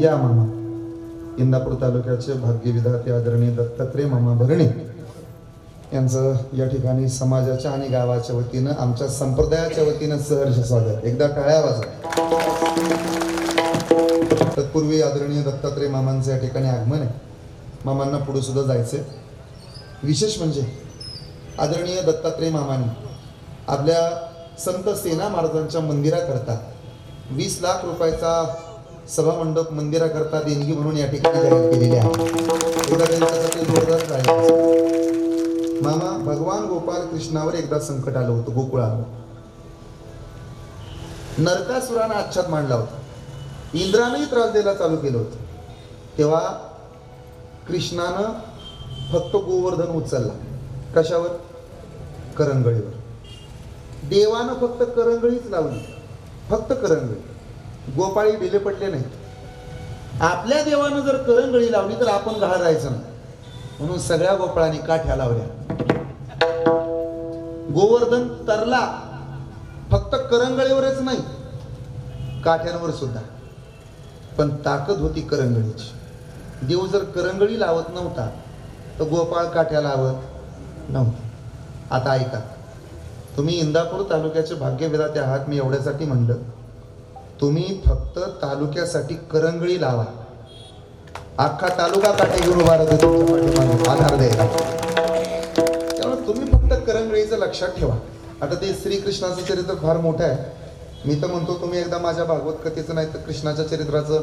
या मामा. इंदापूर तालुक्याचे भाग्यविधाते आदरणीय दत्तात्रय मामा भरणे यांचं या ठिकाणी समाजाच्या आणि गावाच्या वतीनं आमच्या संप्रदायाच्या वतीनं सहर्ष स्वागत. एकदा टाळ्या वाजवा. तत्पूर्वी आदरणीय दत्तात्रय मामांचं या ठिकाणी आगमन आहे. मामांना पुढे सुद्धा जायचंय. विशेष म्हणजे आदरणीय दत्तात्रय मामांनी आपल्या संत सेना महाराजांच्या मंदिराकरता वीस लाख रुपयाचा सभामंडप मंदिराकरता देणगी म्हणून या ठिकाणी जाहीर केलेली आहे. त्यांच्यासाठी जोरदार मामा भगवान गोपाल कृष्णावर एकदा संकट आलं होतं गोकुळावर नरकासुरानं आच्छाद मांडला होता. इंद्रानंही त्रास द्यायला चालू केलं होतं. तेव्हा कृष्णानं फक्त गोवर्धन उचलला. कशावर? करंगळीवर. देवानं फक्त करंगळीच लावली. फक्त करंगळी. गोपाळी ढिले पडले नाहीत. आपल्या देवानं जर करंगळी लावली तर आपण घाळ राहायचं नाही. म्हणून सगळ्या गोपाळांनी काठ्या लावल्या. गोवर्धन तरला. फक्त करंगळीवरच नाही काठ्यांवर सुद्धा. पण ताकद होती करंगळीची. देव जर करंगळी लावत नव्हता तर गोपाळ काठ्या लावत नव्हता. आता ऐका. तुम्ही इंदापूर तालुक्याचे भाग्यविधाते आहात मी एवढ्यासाठी म्हणलं. तुम्ही फक्त तालुक्यासाठी करंगळी लावा. अख्खा तालुका काटे घेऊन उभा राहतो आधार द्यायला त्यामुळे तुम्ही फक्त करंगळीचं लक्षात ठेवा. आता ते श्रीकृष्णाचं चरित्र फार मोठं आहे. मी तर म्हणतो तुम्ही एकदा माझ्या भागवत कथेचं नाही तर कृष्णाच्या चरित्राचं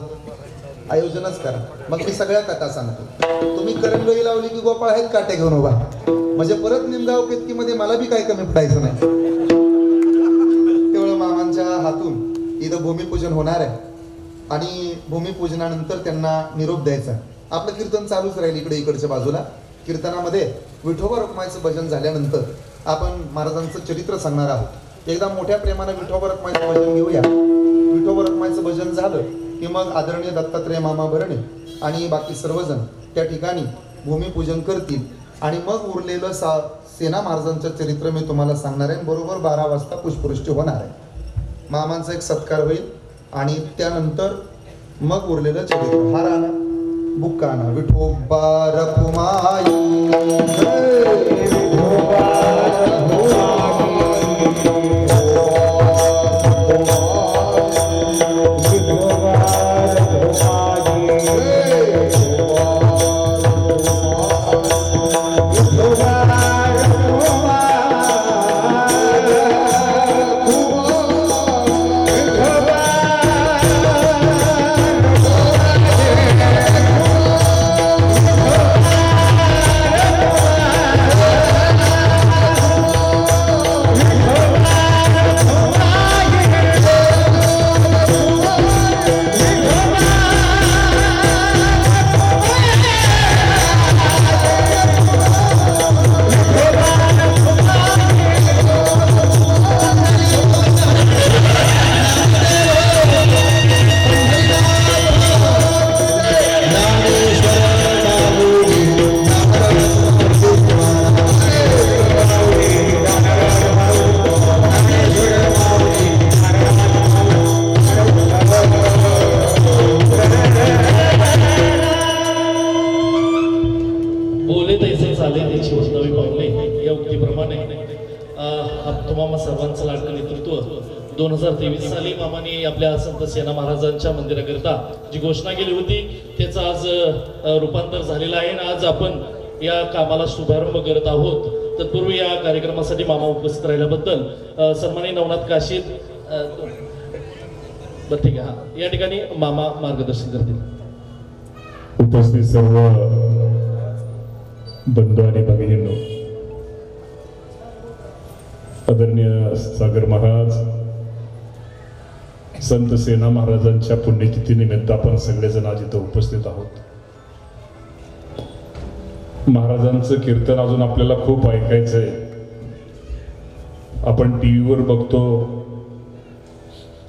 आयोजनच करा. मग मी सगळ्या कथा सांगतो. तुम्ही करंगळी लावली की गोपाळ आहेत काटे घेऊन उभा. म्हणजे परत निमगाव केतकीमध्ये मला बी काही कमी पडायचं नाही. तेवढं मामांच्या हातून. इथं भूमिपूजन होणार आहे. आणि भूमिपूजनानंतर त्यांना निरोप द्यायचा आपलं कीर्तन चालूच राहील इकडे इकडच्या बाजूला. कीर्तनामध्ये विठोबा रखमाईचं भजन झाल्यानंतर आपण महाराजांचं चरित्र सांगणार आहोत. एकदा मोठ्या प्रेमानं विठोबा रखमाईचं भजन घेऊया. विठोबा रखमाईचं भजन झालं की मग आदरणीय दत्तात्रय मामा भरणे आणि बाकी सर्वजण त्या ठिकाणी भूमिपूजन करतील. आणि मग उरलेलं सा सेना महाराजांचं चरित्र मी तुम्हाला सांगणार आहे. बरोबर बारा वाजता पुष्पवृष्टी होणार आहे. मामांचा एक सत्कार होईल आणि त्यानंतर मग उरलेलं चरित्र हा राणा बुक्काना विठोबा रखुमाई. महाराजांच्या मंदिराकरिता जी घोषणा केली होती त्याचं आज रूपांतर झालेलं आहे आणि आज आपण या कामाला शुभारंभ करत आहोत. तत्पूर्वी या कार्यक्रमासाठी मामा उपस्थित राहिल्याबद्दल सन्मानी नवनाथ काशीद बरं ठीक आहे हा. या ठिकाणी मामा मार्गदर्शन करतील. उपस्थित सर्व बंधू आणि भगिनींनो. आदरणीय सागर महाराज संत सेना महाराजांच्या पुण्यतिथीनिमित्त आपण सगळेजण आज इथं उपस्थित आहोत. महाराजांचं कीर्तन अजून आपल्याला खूप ऐकायचं आहे आपण टी व्हीवर बघतो.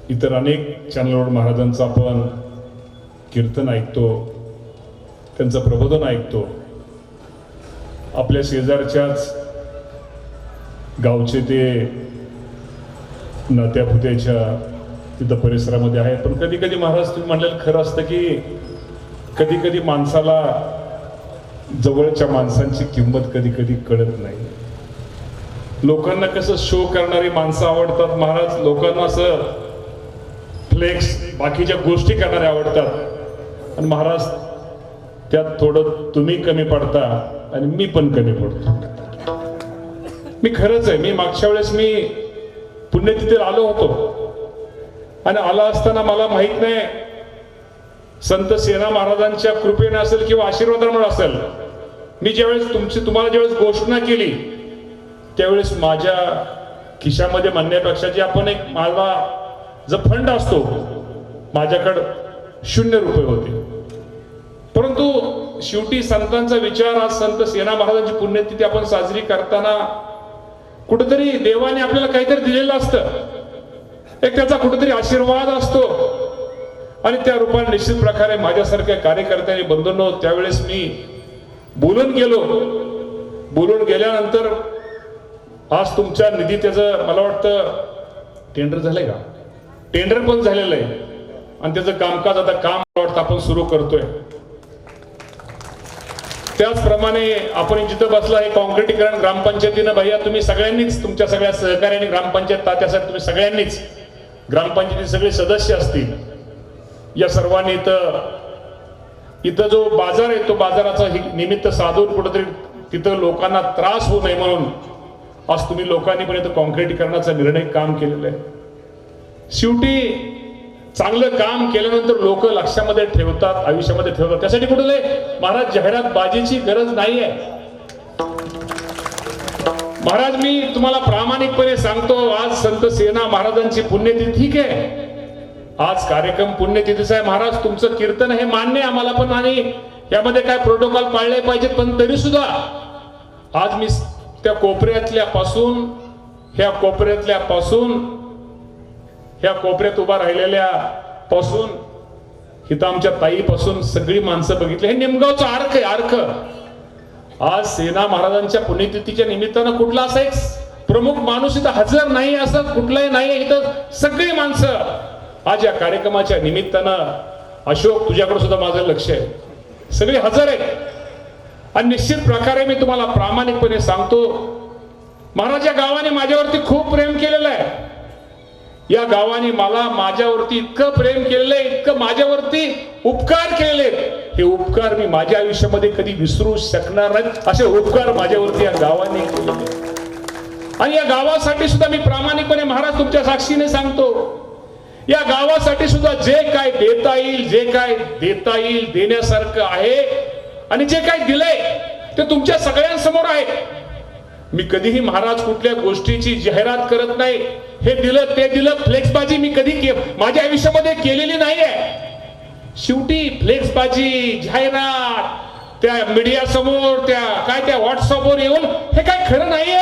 इतर अनेक चॅनलवर महाराजांचं आपण कीर्तन ऐकतो. त्यांचं प्रबोधन ऐकतो. आपल्या शेजारच्याच गावचे ते नात्यापुत्याच्या तिथं परिसरामध्ये आहेत पण कधी कधी महाराज तुम्ही म्हणलेलं खरं असतं की कधी कधी माणसाला जवळच्या माणसांची किंमत कधी कधी कळत नाही. लोकांना कसं शो करणारी माणसं आवडतात महाराज? लोकांना असं फ्लेक्स बाकीच्या गोष्टी करणारे आवडतात. आणि महाराज त्यात थोडं तुम्ही कमी पडता आणि मी पण कमी पडतो. मी खरंच आहे. मी मागच्या वेळेस मी पुण्यतिथीला आलो होतो. आणि आला असताना मला माहीत नाही संत सेना महाराजांच्या कृपेने असेल किंवा आशीर्वादामुळे असेल मी ज्यावेळेस तुमची तुम्हाला ज्यावेळेस घोषणा केली त्यावेळेस माझ्या खिशामध्ये म्हणण्यापेक्षा जे आपण एक माझा जो फंड असतो माझ्याकडं शून्य रुपये होते. परंतु शेवटी संतांचा विचार आज संत सेना महाराजांची पुण्यतिथी आपण साजरी करताना कुठेतरी देवाने आपल्याला काहीतरी दिलेलं असतं. एक त्याचा कुठेतरी आशीर्वाद असतो. आणि त्या रूपाने निश्चित प्रकारे माझ्यासारख्या कार्यकर्त्यांनी बंधूंनो त्यावेळेस मी बोलून गेलो. बोलून गेल्यानंतर आज तुमच्या निधी त्याचं मला वाटतं टेंडर झालंय का? टेंडर पण झालेलं आहे. आणि त्याचं कामकाज आता काम मला वाटतं आपण सुरू करतोय. त्याचप्रमाणे आपण जिथं बसला हे कॉन्क्रिटीकरण ग्रामपंचायतीनं भैया तुम्ही सगळ्यांनीच तुमच्या सगळ्या सहकार्याने ग्रामपंचायत तात्यासाठी तुम्ही सगळ्यांनीच ग्रामपंचायती सगळे सदस्य असतील. या सर्वांनी इथं इथं जो बाजार आहे तो बाजाराचा निमित्त साधून कुठेतरी तिथं लोकांना त्रास होऊ नये म्हणून आज तुम्ही लोकांनी पण इथं कॉन्क्रीटीकरणाचा निर्णय काम केलेला आहे. शेवटी चांगलं काम केल्यानंतर लोक लक्षामध्ये ठेवतात आयुष्यामध्ये ठेवतात. त्यासाठी कुठले महाराज जाहिरात बाजीची गरज नाही आहे महाराज मी तुम्हाला प्रामाणिकपणे सांगतो आज संत सेना महाराजांची पुण्यतिथी ठीक आहे. आज कार्यक्रम पुण्यतिथीचा आहे महाराज तुमचं कीर्तन हे मान्य आहे आम्हाला पण आणि यामध्ये काय प्रोटोकॉल पाळले पाहिजेत पण तरी सुद्धा आज मी त्या कोपऱ्यातल्या पासून ह्या कोपऱ्यातल्या पासून ह्या कोपऱ्यात उभा राहिलेल्या पासून इथं आमच्या ताईपासून सगळी माणसं बघितली. हे निमगावचं अर्क आहे अर्क आज सेना महाराजांच्या पुण्यतिथीच्या निमित्तानं कुठला असा एक प्रमुख माणूस इथं हजर नाही असं कुठलाही नाही इथं सगळी माणसं. आज या कार्यक्रमाच्या निमित्तानं अशोक तुझ्याकडे सुद्धा माझं लक्ष आहे. सगळे हजर आहेत. आणि निश्चित प्रकारे मी तुम्हाला प्रामाणिकपणे सांगतो महाराज या गावाने माझ्यावरती खूप प्रेम केलेलं आहे. या गावाने मला माझ्यावरती इतकं प्रेम केलेलं आहे इतकं माझ्यावरती उपकार केलेले हे उपकार मी माझ्या आयुष्यामध्ये कधी विसरू शकणार नाहीत असे उपकार माझ्यावरती या गावाने केलेले आणि या गावासाठी सुद्धा मी प्रामाणिकपणे महाराज तुमच्या साक्षीने सांगतो या गावासाठी सुद्धा जे काय देता येईल जे काय देता येईल देण्यासारखं आहे आणि जे काय दिलंय ते तुमच्या सगळ्यांसमोर आहे. मी कधीही महाराज कुठल्या गोष्टीची जाहिरात करत नाही. हे दिलं ते दिलं फ्लेक्सबाजी मी कधी के माझ्या आयुष्यामध्ये केलेली नाहीये. शेवटी फ्लेक्सबाजी जाहिरात त्या मीडिया समोर त्या काय त्या व्हॉट्सअपवर येऊन हे काय खरं नाहीये.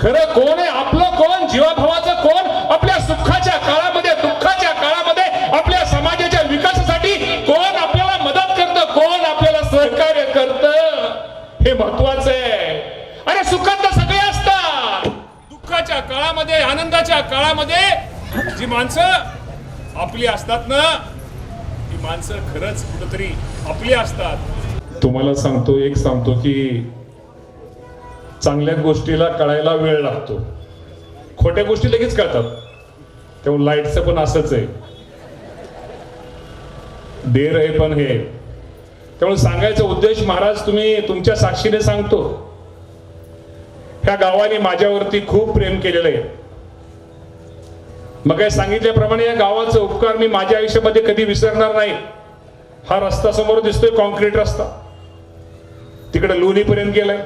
खरं कोण आहे? आपलं कोण? जीवाभावाचं कोण? आपल्या सुखाच्या काळामध्ये दुःखाच्या काळामध्ये आपल्या समाजाच्या विकासासाठी कोण आपल्याला मदत करतं? कोण आपल्याला सहकार्य करतं? हे महत्वाचं आनंदाच्या काळामध्ये जी माणसं आपली असतात ना ती माणसं खरंच कुठंतरी आपली असतात. तुम्हाला सांगतो एक सांगतो की चांगल्या गोष्टीला कळायला वेळ लागतो. खोट्या गोष्टी लगेच कळतात. तेव्हा लाईटचं पण असंच आहे. देर आहे पण हे. त्यामुळे सांगायचा उद्देश महाराज तुम्ही तुमच्या साक्षीने सांगतो. ह्या गावाने माझ्यावरती खूप प्रेम केलेलं आहे. मग काय सांगितल्याप्रमाणे या गावाचा उपकार मी माझ्या आयुष्यामध्ये कधी विसरणार नाही. हा रस्ता समोर दिसतोय कॉन्क्रीट रस्ता. तिकडे लोणीपर्यंत गेलाय.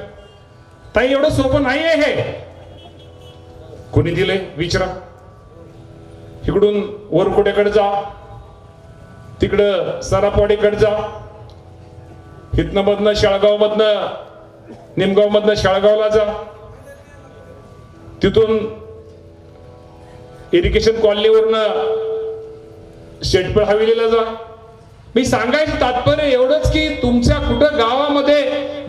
ताई एवढं सोपं नाही आहे हे. कोणी दिलंय? विचारा. इकडून वरकोड्याकडे जा. तिकडं सरापवाडीकडे जा. इथनं मधनं शाळगाव मधनं निमगाव मधनं शाळगावला जा. तिथून इरिगेशन कॉलनीवरनं शेटपळ हवेलीला जा. मी सांगायचं तात्पर्य एवढंच की तुमच्या कुठं गावामध्ये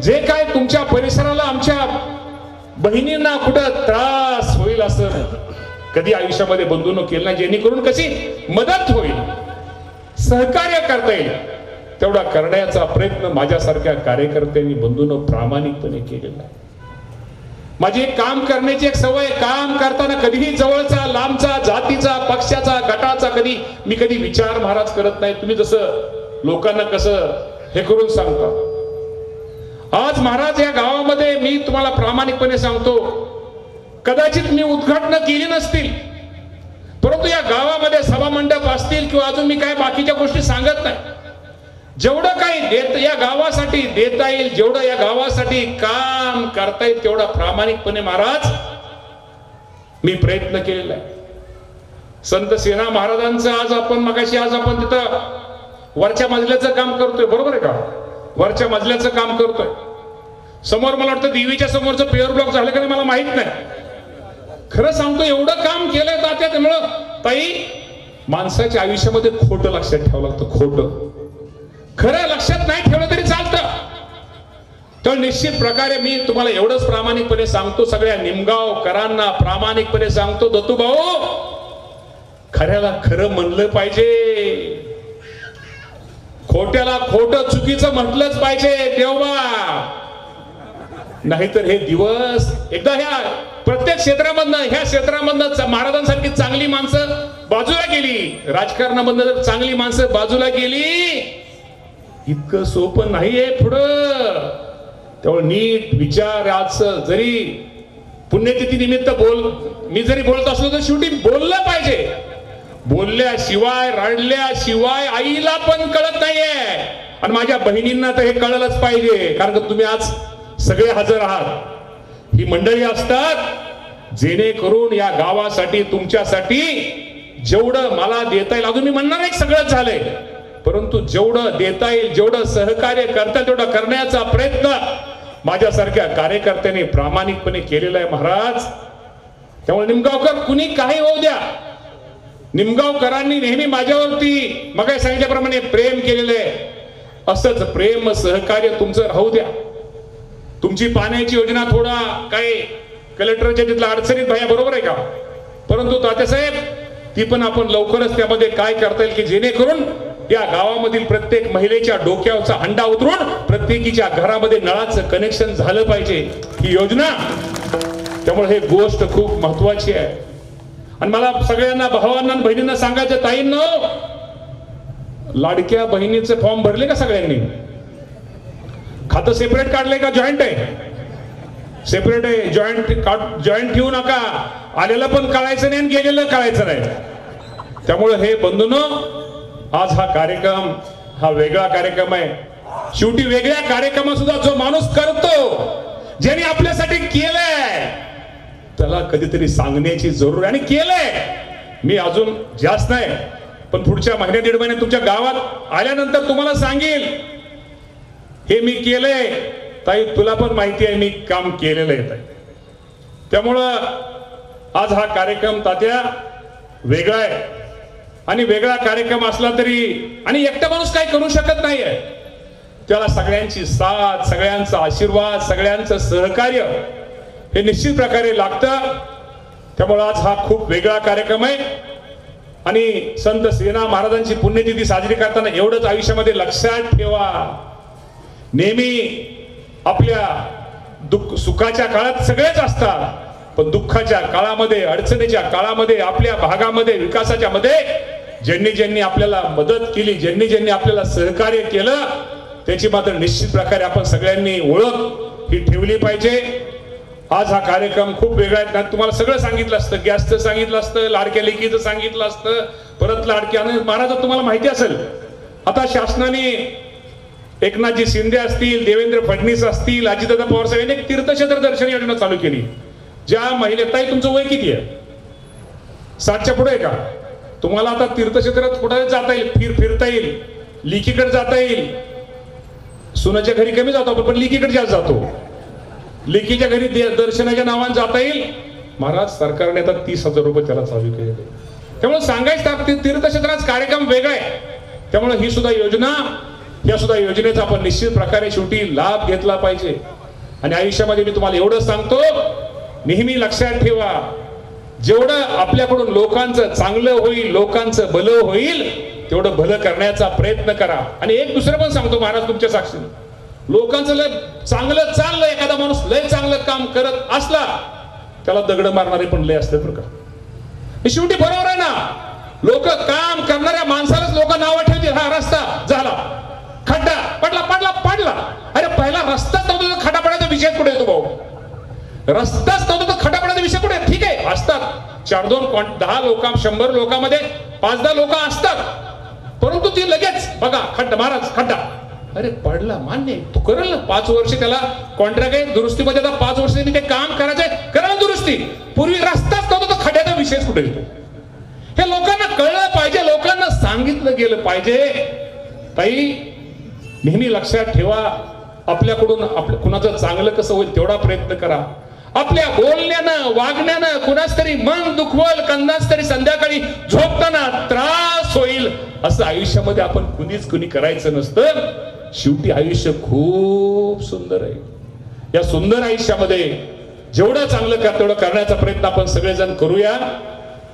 जे काय तुमच्या परिसराला आमच्या बहिणींना कुठं त्रास होईल असं कधी आयुष्यामध्ये बंधून केलं नाही जेणेकरून कशी मदत होईल सहकार्य करता येईल तेवढा करण्याचा प्रयत्न माझ्यासारख्या कार्यकर्त्यांनी बंधून प्रामाणिकपणे केलेला आहे. माझी एक काम करण्याची एक सवय काम करताना कधीही जवळचा लांबचा जातीचा पक्षाचा गटाचा कधी मी कधी विचार महाराज करत नाही. तुम्ही जसं लोकांना कसं हे करून सांगता. आज महाराज या गावामध्ये मी तुम्हाला प्रामाणिकपणे सांगतो कदाचित मी उद्घाटन केली नसतील परंतु या गावामध्ये सभा मंडप असतील किंवा अजून मी काय बाकीच्या गोष्टी सांगत नाही. जेवढं काही देत या गावासाठी देता येईल जेवढं या गावासाठी काम करता येईल तेवढा प्रामाणिकपणे महाराज मी प्रयत्न केलेला आहे. संत सेना महाराजांचं आज आपण मगाशी आज आपण तिथं वरच्या मजल्याचं काम करतोय बरोबर आहे का? वरच्या मजल्याचं काम करतोय. समोर मला वाटतं देवीच्या समोरचं पेअर ब्लॉक झालं का मला माहीत नाही. खरं सांगतो एवढं काम केलंय तात्या त्यामुळं. ताई माणसाच्या आयुष्यामध्ये खोटं लक्षात ठेवावं लागतं खोटं. खरं लक्षात नाही ठेवलं तरी चालतं. तर निश्चित प्रकारे मी तुम्हाला एवढंच प्रामाणिकपणे सांगतो सगळ्या निमगावकरांना प्रामाणिकपणे सांगतो दत्तू भाऊ खऱ्याला खरं म्हणलं पाहिजे. खोट्याला खोट चुकीचं म्हटलंच पाहिजे देवा. नाहीतर हे दिवस एकदा ह्या प्रत्येक क्षेत्रामधनं ह्या क्षेत्रामधनं महाराजांसारखी चांगली माणसं बाजूला गेली. राजकारणामधनं जर चांगली माणसं बाजूला गेली इतकं सोपं नाहीये पुढं. त्यामुळे नीट विचार आज जरी पुण्यतिथी निमित्त बोल मी जरी बोलत असलो तर शेवटी बोललं पाहिजे. बोलल्याशिवाय रडल्याशिवाय आईला पण कळत नाहीये. आणि माझ्या बहिणींना तर हे कळलंच पाहिजे. कारण का तुम्ही आज सगळे हजर आहात. ही मंडळी असतात जेणेकरून या गावासाठी तुमच्यासाठी जेवढं मला देता येईल. अजून मी म्हणणार नाही सगळंच झालंय. परंतु जेवढं देता येईल जेवढं सहकार्य करता तेवढं करण्याचा प्रयत्न माझ्यासारख्या कार्यकर्त्यांनी प्रामाणिकपणे केलेला आहे महाराज. त्यामुळे निमगावकर कुणी काही होऊ द्या. निमगावकरांनी नेहमी माझ्यावरती मग सांगितल्याप्रमाणे प्रेम केलेलं आहे. असंच प्रेम सहकार्य तुमचं राहू द्या. तुमची पाण्याची योजना थोडा काय कलेक्टरच्या तिथल्या अडचणीत भाया बरोबर आहे का? परंतु तात्यासाहेब ती पण आपण लवकरच त्यामध्ये काय करता येईल की जेणेकरून या गावामधील प्रत्येक महिलेच्या डोक्यावरचा हंडा उतरून प्रत्येकीच्या घरामध्ये नळाचं कनेक्शन झालं पाहिजे. ही योजना. त्यामुळे हे गोष्ट खूप महत्वाची आहे. आणि मला सगळ्यांना भावांना बहिणींना सांगायचं ताईंनो लाडक्या बहिणीचे फॉर्म भरले का सगळ्यांनी? खातं सेपरेट काढलंय का जॉईंट आहे? सेपरेट आहे जॉईंट जॉईंट ठेवू नका. आलेलं पण कळायचं नाही आणि गेलेलं कळायचं नाही. त्यामुळे हे बंधून आज हा कार्यक्रम हा वेगळा कार्यक्रम आहे. शेवटी वेगळ्या कार्यक्रमात सुद्धा जो माणूस करतो ज्याने आपल्यासाठी केलंय त्याला कधीतरी सांगण्याची जरूर आणि केलंय. मी अजून जास्त नाही पण पुढच्या महिन्या दीड महिन्यात तुमच्या गावात आल्यानंतर तुम्हाला सांगेल. हे मी केलंय. ताई तुला पण माहिती आहे मी काम केलेलं आहे ताई. त्यामुळं आज हा कार्यक्रम तात्या वेगळा आहे. आणि वेगळा कार्यक्रम असला तरी आणि एकटा माणूस काही करू शकत नाहीये. त्याला सगळ्यांची साथ सगळ्यांचा आशीर्वाद सगळ्यांचं सहकार्य हे निश्चित प्रकारे लागतं. त्यामुळं आज हा खूप वेगळा कार्यक्रम आहे. आणि संत सेना महाराजांची पुण्यतिथी साजरी करताना एवढंच आयुष्यामध्ये लक्षात ठेवा. नेहमी आपल्या दुःख सुखाच्या काळात सगळेच असतात. पण दुःखाच्या काळामध्ये अडचणीच्या काळामध्ये आपल्या भागामध्ये विकासाच्या मध्ये ज्यांनी ज्यांनी आपल्याला मदत केली ज्यांनी ज्यांनी आपल्याला सहकार्य केलं त्याची मात्र निश्चित प्रकारे आपण सगळ्यांनी ओळख ही ठेवली पाहिजे. आज हा कार्यक्रम खूप वेगळा आहे. कारण तुम्हाला सगळं सांगितलं असतं. गॅसचं सांगितलं असतं लाडक्या लेकीचं सांगितलं असतं परत लाडक्या आणि महाराज तुम्हाला माहिती असेल आता शासनाने एकनाथजी शिंदे असतील देवेंद्र फडणवीस असतील अजितदादा पवार साहेब यांनी एक तीर्थक्षेत्र दर्शन योजना चालू केली. ज्या महिले ताई तुमचं वय किती आहे? सातच्या पुढे आहे का? तुम्हाला आता तीर्थक्षेत्रात कुठे जाता येईल? फिर फिरता येईल. लिकीकडे जाता येईल. सुनाच्या घरी कमी जातो आपण पण लिकीकडे जास्त जातो. लेकीच्या घरी दे- दर्शनाच्या नावाने जाता येईल. महाराज सरकारने आता तीस हजार रुपये त्याला चालू केले त्यामुळे सांगायचं तर तीर्थक्षेत्राचा कार्यक्रम वेगळा आहे. त्यामुळे ही सुद्धा योजना या सुद्धा योजनेचा आपण निश्चित प्रकारे शेवटी लाभ घेतला पाहिजे. आणि आयुष्यामध्ये मी तुम्हाला एवढं सांगतो नेहमी लक्षात ठेवा. जेवढं आपल्याकडून लोकांचं चांगलं होईल लोकांचं भलं होईल तेवढं भलं करण्याचा प्रयत्न करा. आणि एक दुसरं पण सांगतो महाराज तुमच्या साक्षीने. लोकांचं लय चांगलं चाललं एखादा माणूस लय चांगलं काम करत असला त्याला दगड मारणारे पण लय असतात बरं का. शेवटी बरोबर आहे ना. लोक काम करणाऱ्या माणसालाच लोक नावं ठेवतील. हा रस्ता झाला. खड्डा पडला पडला पडला. अरे पहिला रस्ता तर खड्डा पडायचा विषय कुठे येतो भाऊ? रस्ताच नव्हता तर खड्डा विषय कुठे? ठीक आहे असतात. चार दोन दहा लोक शंभर लोकांमध्ये पाच दहा लोक असतात. परंतु ती लगेच बघा खड्डा महाराज खड्डा. अरे पडला मान्य. तू करेल ना? पाच वर्ष त्याला कॉन्ट्रॅक्ट आहे दुरुस्तीमध्ये आता पाच वर्ष त्यांनी काही काम करायचंय करा ना दुरुस्ती? पूर्वी रस्ताच नव्हता तर खड्ड्याचा विषयच कुठे येतो हे लोकांना कळलं पाहिजे लोकांना सांगितलं गेलं पाहिजे. ताई नेहमी लक्षात ठेवा आपल्याकडून आपल्या कुणाचं चांगलं कसं होईल तेवढा प्रयत्न करा. आपल्या बोलण्यानं वागण्यानं कुणाच तरी मन दुखवल कंदाच तरी संध्याकाळी झोपताना त्रास होईल. असं आयुष्यामध्ये आपण कुणीच कुणी करायचं नसतं. शेवटी आयुष्य खूप सुंदर आहे. या सुंदर आयुष्यामध्ये जेवढं चांगलं कर तेवढं करण्याचा प्रयत्न आपण सगळेजण करूया.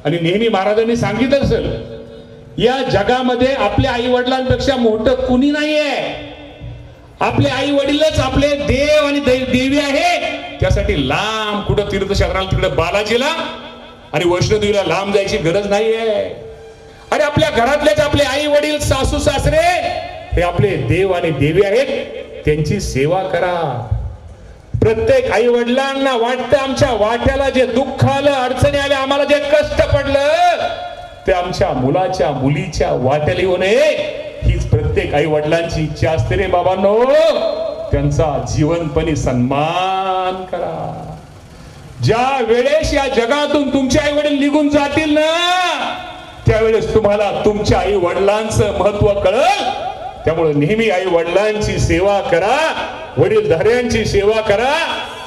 आणि नेहमी महाराजांनी सांगितलं असेल या जगामध्ये आपल्या आई वडिलांपेक्षा मोठं कुणी नाहीये. आपले आई वडीलच आपले देव आणि दै- देवी आहे त्यासाठी लांब कुठं तीर्थक्षेत्राला तिकडे बालाजीला आणि वैष्णोदेवीला लांब जायची गरज नाहीये. अरे आपल्या घरातलेच आपले आई वडील सासू सासरे हे आपले देव आणि देवी आहेत. त्यांची सेवा करा. प्रत्येक आई वडिलांना वाटतं आमच्या वाट्याला जे दुःख आलं अडचणी आल्या आम्हाला जे कष्ट पडलं ते आमच्या मुलाच्या मुलीच्या वाट्याला येऊ नये. हीच प्रत्येक आई वडिलांची इच्छा असते रे बाबांनो. त्यांचा जीवनपणी सन्मान. करा. ज्या वेळेस या जगातून तुमचे आई वडील निघून जातील ना त्यावेळेस तुम्हाला तुमच्या आई वडिलांचं महत्त्व कळल. त्यामुळे नेहमी आई वडिलांची सेवा करा वडीलधाऱ्यांची सेवा करा.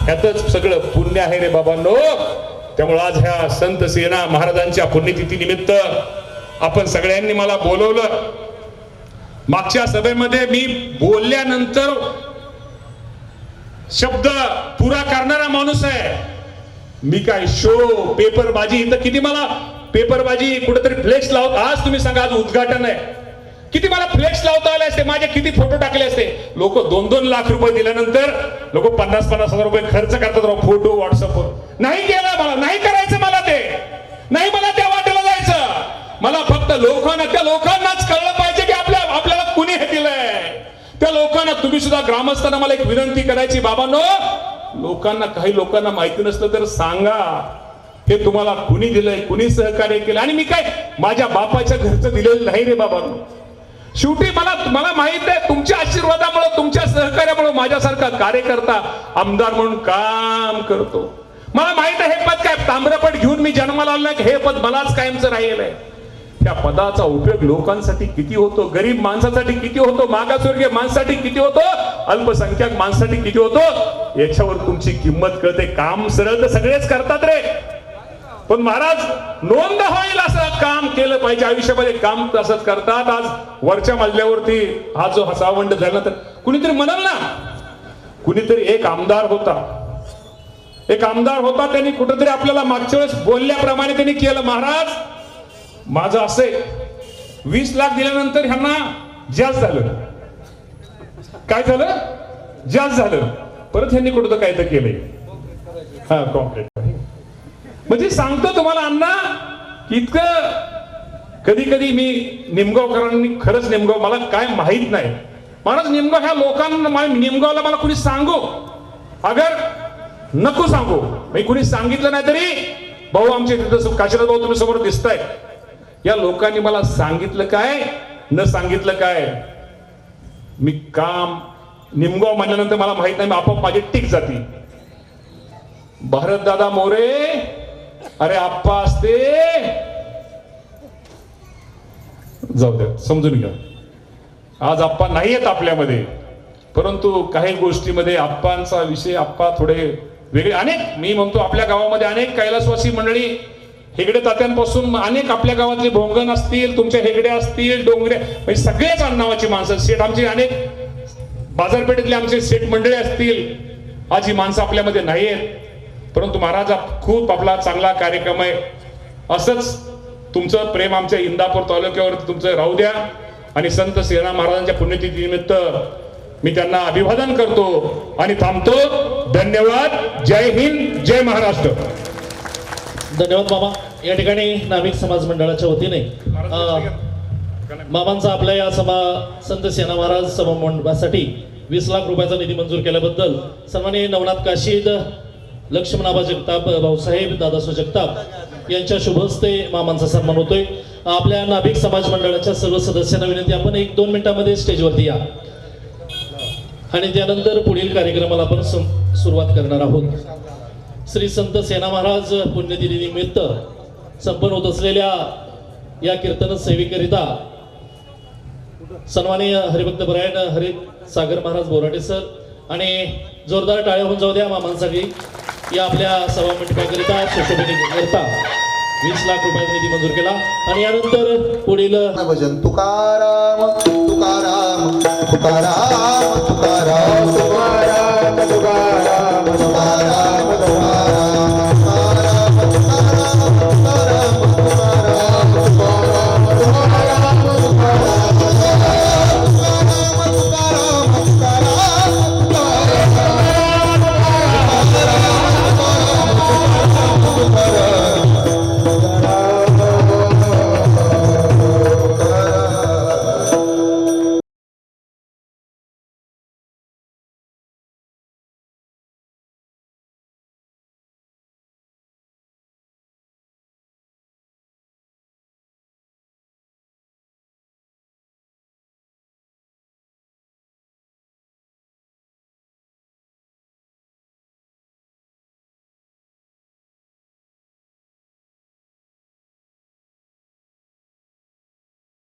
ह्यातच सगळं पुण्य आहे रे बाबांनो. त्यामुळे आज ह्या संत सेना महाराजांच्या पुण्यतिथी निमित्त आपण सगळ्यांनी मला बोलवलं. मागच्या सभेमध्ये मी बोलल्यानंतर शब्द पुरा करणारा माणूस आहे. मी काय शो पेपरबाजी तर किती मला पेपरबाजी कुठेतरी फ्लेक्स लावत आज तुम्ही सांगा आज उद्घाटन आहे. किती मला फ्लेक्स लावता आले असते माझे किती फोटो टाकले असते. लोक दोन दोन लाख रुपये दिल्यानंतर लोक पन्नास पन्नास हजार रुपये खर्च करतात फोटो व्हॉट्सअपवर नाही केला मला नाही करायचं मला ते. नाही मला त्या वाटेला जायचं. मला फक्त लोकांना त्या लोकांनाच कळलं पाहिजे की आपल्या आपल्याला कुणी हे दिलंय. त्या लोकांना तुम्ही सुद्धा ग्रामस्थांना मला एक विनंती करायची बाबांनो लोकांना काही लोकांना माहिती नसलं तर सांगा. हे तुम्हाला कुणी दिलंय कुणी सहकार्य केलं? आणि मी काय माझ्या बापाच्या घरचं दिलेलं नाही रे बाबांनो शेवटी मला मला माहीत आहे तुमच्या आशीर्वादामुळे तुमच्या सहकार्यामुळे माझ्यासारखा कार्यकर्ता आमदार म्हणून काम करतो. मला माहीत आहे हे पद काय? ताम्रपट घेऊन मी जन्माला आलो नाही हे पद मलाच कायमचं राहील आहे. त्या पदाचा उपयोग लोकांसाठी किती होतो? गरीब माणसासाठी किती होतो? मागासवर्गीय माणसासाठी किती होतो? अल्पसंख्याक माणसासाठी किती होतो? याच्यावर तुमची किंमत कळते. काम सरळ तर सगळेच करतात रे. पण महाराज नोंद होईल असं काम केलं पाहिजे. आयुष्यामध्ये काम तसंच करतात. आज वरच्या मजल्यावरती हा जो हसावंड झाला तर कुणीतरी म्हणाल ना कुणीतरी एक आमदार होता. एक आमदार होता त्यांनी कुठेतरी आपल्याला मागच्या वेळेस बोलल्याप्रमाणे त्यांनी केलं. महाराज माझं असे वीस लाख दिल्यानंतर ह्यांना जास्त झालं. काय झालं? जास्त झालं. परत ह्यांनी कुठं काय तर केलंय. हा कॉम्प्लेट म्हणजे सांगतो तुम्हाला अण्णा इतकं कधी कधी मी निमगावकरांनी खरंच निमगाव मला काय माहीत नाही. महाराज निमगाव ह्या लोकांना निमगावला मला कुणी सांगू? अगर नको सांगू. मी कुणी सांगितलं नाही तरी भाऊ आमचे तिथं काशीनाथ भाऊ तुम्ही समोर दिसताय. या लोकांनी मला सांगितलं काय? न सांगितलं काय? मी काम निमगाव म्हणल्यानंतर मला माहीत नाही आपोआप माझी टिक जाती. भारत दादा मोरे अरे आप्पा असते. जाऊ द्या समजून घ्या. आज आप्पा नाही येत आपल्यामध्ये परंतु काही गोष्टीमध्ये आप्पांचा विषय आप्पा थोडे वेगळे. अनेक मी म्हणतो आपल्या गावामध्ये अनेक कैलासवासी मंडळी हेगडे तात्यांपासून अनेक आपल्या गावातले भोंगण असतील तुमच्या हेगडे असतील डोंगरे म्हणजे सगळेच नावाची माणसं सेठ आमचे अनेक बाजारपेठेतले आमचे सेठ मंडळी असतील. आज ही माणसं आपल्यामध्ये नाही आहेत परंतु महाराज खूप आपला चांगला कार्यक्रम आहे. असंच तुमचं प्रेम आमच्या इंदापूर तालुक्यावर तुमचं राहू द्या. आणि संत सेना महाराजांच्या पुण्यतिथीनिमित्त मी त्यांना अभिवादन करतो आणि थांबतो. धन्यवाद. जय हिंद जय महाराष्ट्र. धन्यवाद बाबा. या ठिकाणी नाभिक समाज मंडळाच्या वतीने मामांचा आपल्या या सभा संत सेना महाराज सभा मंडपासाठी वीस लाख रुपयाचा निधी मंजूर केल्याबद्दल सन्माननीय नवनाथ काशीद लक्ष्मणाबा जगताप भाऊसाहेब दादासो जगताप यांच्या शुभ हस्ते मामांचा सन्मान होतोय. आपल्या नाभिक समाज मंडळाच्या सर्व सदस्यांना विनंती आपण एक दोन मिनिटांमध्ये स्टेजवरती या. आणि त्यानंतर पुढील कार्यक्रमाला आपण सुरुवात करणार आहोत. श्री संत सेना महाराज पुण्यतिथी निमित्त संपन्न होत असलेल्या या कीर्तन सेवेकरिता सन्मानीय हरिभक्त बरायण हरि सागर महाराज बोराटे सर आणि जोरदार टाळ्या होऊन जाऊ द्या मामांसाठी. या आपल्या सभा मंडपाकरिता करता वीस लाख रुपयांचा निधी मंजूर केला. आणि यानंतर पुढील भजन तुकाराम तुकाराम तुकाराम तुकाराम तुकाराम तुकाराम तुकाराम